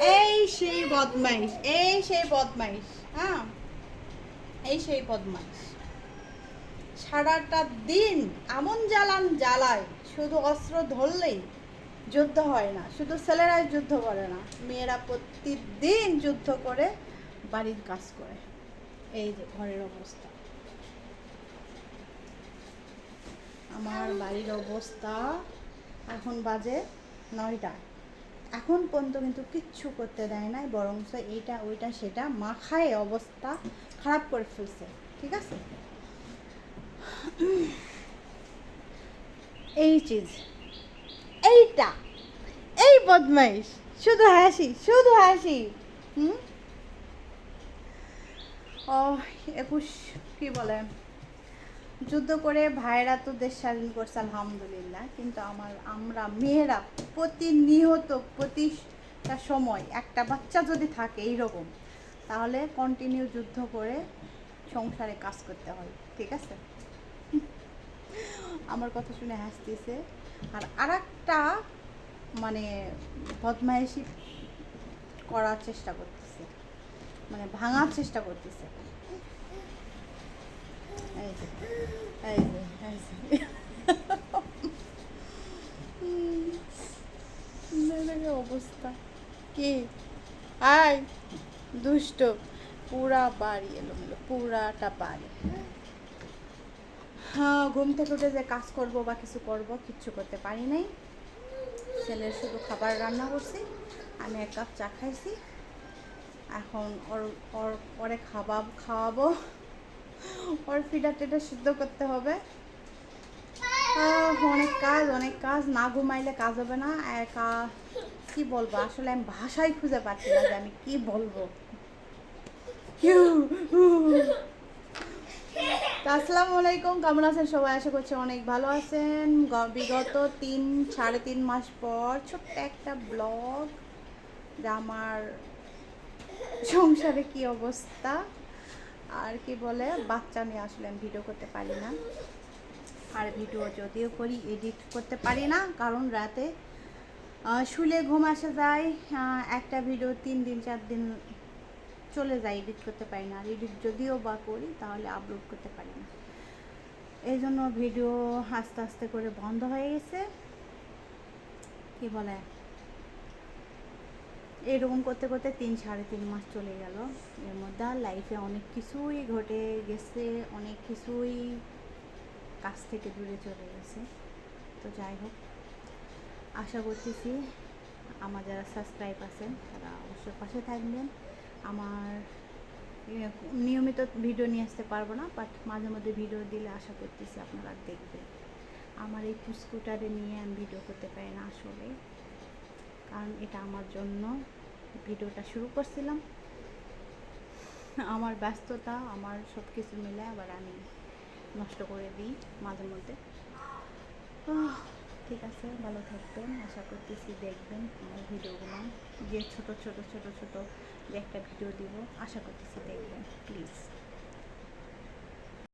এই সেই বদমাইশ, এই সেই বদমাইশ হ্যাঁ? এই সেই বদমাইশ। সারাটা দিন এমন জ্বালান জ্বালায়, শুধু অস্ত্র ধরলেই যুদ্ধ হয় না, শুধু ছেলেরাই যুদ্ধ করে না, মেয়েরা প্রতিদিন যুদ্ধ করে, বাড়ির কাজ করে। এই যে ঘরের অবস্থা। আমার বাড়ির অবস্থা এখন বাজে নয়টা এখন পর্যন্ত কিন্তু কিচ্ছু করতে দেয় নাই বরং এইটা, ওইটা, সেটা মাখায় অবস্থা খারাপ করে ফেলছে, ঠিক আছে? এই চিজ, এইটা, এই বদমাইশ, শুধু হাসি শুধু হাসি, হুম? ও, একুশ, কি বলে? যুদ্ধ করে ভাইরা তো দেশ স্বাধীন করছে, আলহামদুলিল্লাহ। কিন্তু আমার, আমরা মেয়েরা প্রতিনিয়ত প্রতিটা সময় একটা বাচ্চা যদি থাকে এইরকম, তাহলে কন্টিনিউ যুদ্ধ করে সংসারে কাজ করতে হয়, ঠিক আছে? আমার কথা শুনে হাসতেছে। আর আরেকটা মানে বদমায়েশি করার চেষ্টা করতেছে মানে ভাঙার চেষ্টা করতেছে এই যে এই যে এই যে হুম, দেখো অবস্থা? কি? আয়। দুষ্ট। পুরা বাড়ি এলোমেলো পুরাটা বাড়ি। হ্যাঁ ঘুম থেকে উঠে যে কাজ করব বা কিছু করব, কিচ্ছু করতে পারি নাই। ছেলের শুধু খাবার রান্না করছি, আমি এক কাপ চা খাইছি। এখন ওর ওর পরে খাবা খাওয়াবো। ওর ফিডার টিডার সিদ্ধ করতে হবে। অনেক কাজ অনেক কাজ। না ঘুমাইলে কাজ হবে না। একা কি বলব? আসলে আমি ভাষাই খুঁজে পাচ্ছি না যে আমি কি বলব। আসসালামু আলাইকুম, কেমন আছেন সবাই? আশা করছি অনেক ভালো আছেন। বিগত তিন, সাড়ে তিন মাস পর ছোট্ট একটা ব্লগ যা আমার সংসারে কি অবস্থা? আর কি বলে, বাচ্চা নিয়ে আসলে আমি ভিডিও করতে পারি না। আর ভিডিও যদিও করি, এডিট করতে পারি না, কারণ রাতে শুলে ঘুম আসে যায় একটা ভিডিও তিন দিন, চার দিন চলে যায় এডিট করতে পারি না। আর এডিট যদিও বা করি, তাহলে আপলোড করতে পারি না। এই জন্য ভিডিও আস্তে আস্তে করে বন্ধ হয়ে গেছে। কি বলে? এরকম করতে করতে তিন, সাড়ে তিন মাস চলে গেল। এর মধ্যে লাইফে অনেক কিছুই ঘটে গেছে, অনেক কিছুই কাছ থেকে দূরে চলে গেছে। তো যাই হোক। আশা করতেছি আমার যারা সাবস্ক্রাইব আছেন, তারা অবশ্যই পাশে থাকবেন। আমার নিয়মিত ভিডিও নিয়ে আসতে পারব না বাট মাঝে মধ্যে ভিডিও দিলে আশা করতেছি আপনারা দেখবেন। আমার এই স্কুটারে নিয়ে আমি ভিডিও করতে পারি না আসলে, কারণ এটা আমার জন্য ভিডিওটা শুরু করছিলাম। আমার ব্যস্ততা, আমার সব কিছু মিলে আবার আমি নষ্ট করে দিই মাঝে মধ্যে। ঠিক আছে, ভালো থাকবেন। আশা করতেছি দেখবেন আমার ভিডিওগুলো। যে ছোট ছোট ছোট ছোট যে একটা ভিডিও দিব, আশা করতেছি দেখবেন প্লিজ